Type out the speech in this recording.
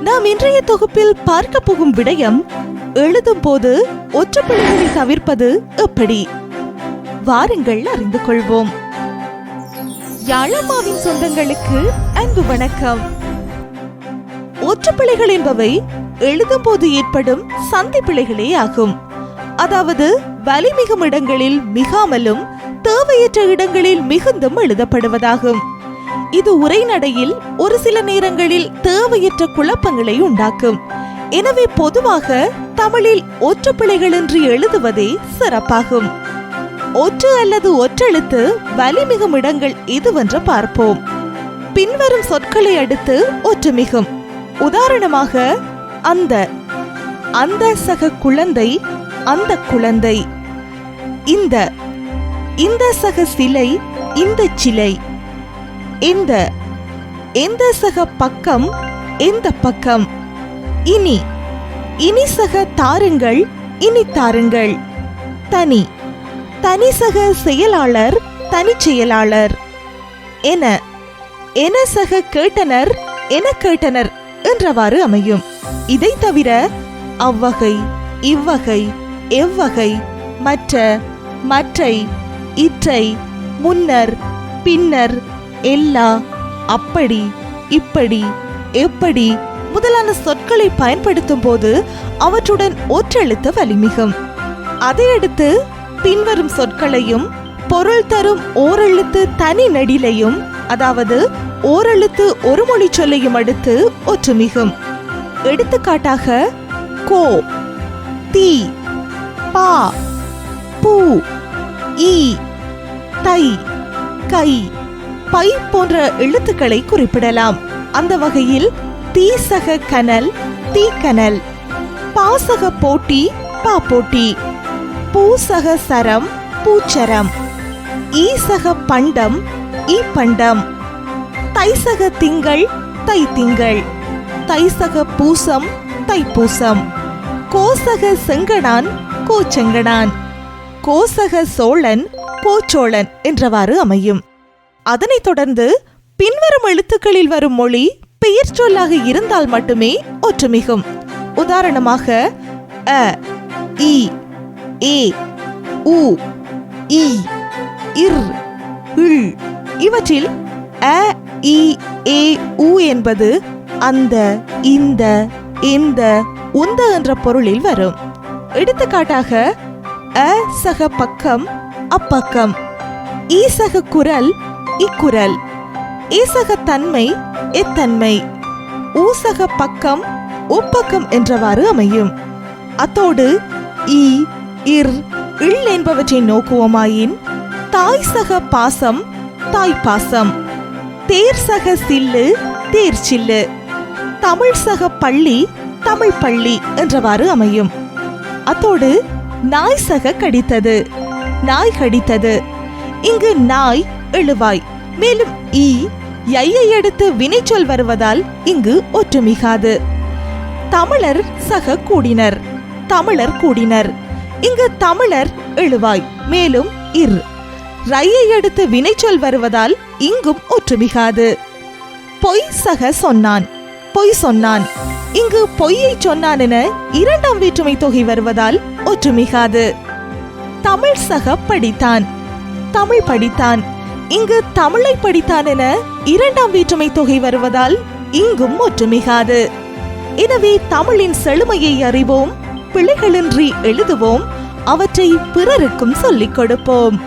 நாம் இன்றைய தொகுப்பில் பார்க்க போகும் விடயம் எழுதும் போது ஒற்றுப்பிழைகளை தவிர்ப்பது எப்படி? வாருங்கள் அறிந்து கொள்வோம். யாழம்மாவின் சொந்தங்களுக்கு அன்பு வணக்கம். ஒற்றுப்பிழைகள் என்பவை எழுதும் போது ஏற்படும் சந்தி பிழைகளே ஆகும். அதாவது வலிமிகும் இடங்களில் மிகாமலும் தேவையற்ற இடங்களில் மிகுந்தும் எழுதப்படுவதாகும். இது உரைநடையில் ஒரு சில நேரங்களில் தேவையற்ற குழப்பங்களை உண்டாக்கும். எனவே பொதுவாக தமிழில் ஒற்று பிழைகளின்றி எழுதுவதே சிறப்பாகும். ஒற்று அல்லது ஒற்றெழுத்து வலிமிகும் இடங்கள் எதுவென்று பார்ப்போம். பின்வரும் சொற்களை அடுத்து ஒற்றுமிகும். உதாரணமாக அந்த அந்த சக குழந்தை அந்த குழந்தை. இந்த இந்த சக சிலை இந்த சிலை. இந்த எந்த சக பக்கம் எந்த பக்கம். இனி இனி சக தாருங்கள் இனி தாருங்கள். தனி தனி சக செயலாளர் தனி செயலாளர். என என சக கேட்டனர் என கேட்டனர் என்றவாறு அமையும். இதை தவிர அவ்வகை இவ்வகை எவ்வகை மற்ற மற்றை இற்றை முன்னர் பின்னர் எல்லா அப்படி இப்படி எப்படி முதலான சொற்களை பயன்படுத்தும் போது அவற்றுடன் ஒற்றெழுத்து வலிமிகும். அதையடுத்து பின்வரும் சொற்களையும் பொருள் தரும் ஓரெழுத்து தனி நெடிலையும் அதாவது ஓரெழுத்து ஒரு மொழி சொல்லையும் அடுத்து ஒற்றுமிகும். எடுத்துக்காட்டாக கோ தீ பா பூ ஈ தை கை. பை போன்ற எழுத்துக்களை குறிப்பிடலாம். அந்த வகையில் தீசக கனல் தீக்கனல் பாசக போட்டி பாப்போட்டி பூசக சரம் பூச்சரம் ஈசக பண்டம் ஈ பண்டம் தைசக திங்கள் தை திங்கள் தைசக பூசம் தைப்பூசம் கோசக செங்கடான் கோச்செங்கடான் கோசக சோழன் கோச்சோழன் என்றவாறு அமையும். அதனைத் தொடர்ந்து பின்வரும் எழுத்துக்களில் வரும் மொழி பெயர் சொல்லாக இருந்தால் மட்டுமே ஒற்றுமிகும். உதாரணமாக அ இ ஏ உ இ இர் இல் இவற்றில் அ இ ஏ உ என்பது அந்த இந்த இந்த உந்த என்ற பொருளில் வரும். எடுத்துக்காட்டாக அ சக பக்கம் அப்பக்கம் ஈசக குரல் இக்குரல். ஈசக தன்மை எத்தன்மை. ஊசக பக்கம் உப்பக்கம் என்றவாறு அமையும். அத்தோடு ஈ இர் இல் என்பவற்றை நோக்குவோமாயின் தாய் சக பாசம் தாய் பாசம். தேர் சக சில்லு தேர் சில்லு. தமிழ் சக பள்ளி தமிழ் பள்ளி என்றவாறு அமையும். அத்தோடு நாய் சக கடித்தது. நாய் கடித்தது. இங்கு நாய் எழுவாய். மேலும் ஈ யையை அடுத்து வினைச்சொல் வருவதால் இங்கு ஒற்றுமிகாது. தமிழர் சக கூடினர் தமிழர் கூடினர். இங்கு தமிழர் எழுவாய் மேலும் இர். ரையை அடுத்து வினைச்சொல் வருவதால் இங்கும் ஒற்றுமிகாது. பொய் சக சொன்னான் பொய் சொன்னான். இங்கு பொய்யை சொன்னான் என இரண்டாம் வேற்றுமை தொகை வருவதால் ஒற்றுமிகாது. தமிழ் சக படித்தான் தமிழ் படித்தான். இங்கு தமிழை படித்தான் என இரண்டாம் வேற்றுமை தொகை வருவதால் இங்கும் ஒற்றுமிகாது. எனவே தமிழின் செழுமையை அறிவோம் பிழைகளின்றி எழுதுவோம் அவற்றை பிறருக்கும் சொல்லிக் கொடுப்போம்.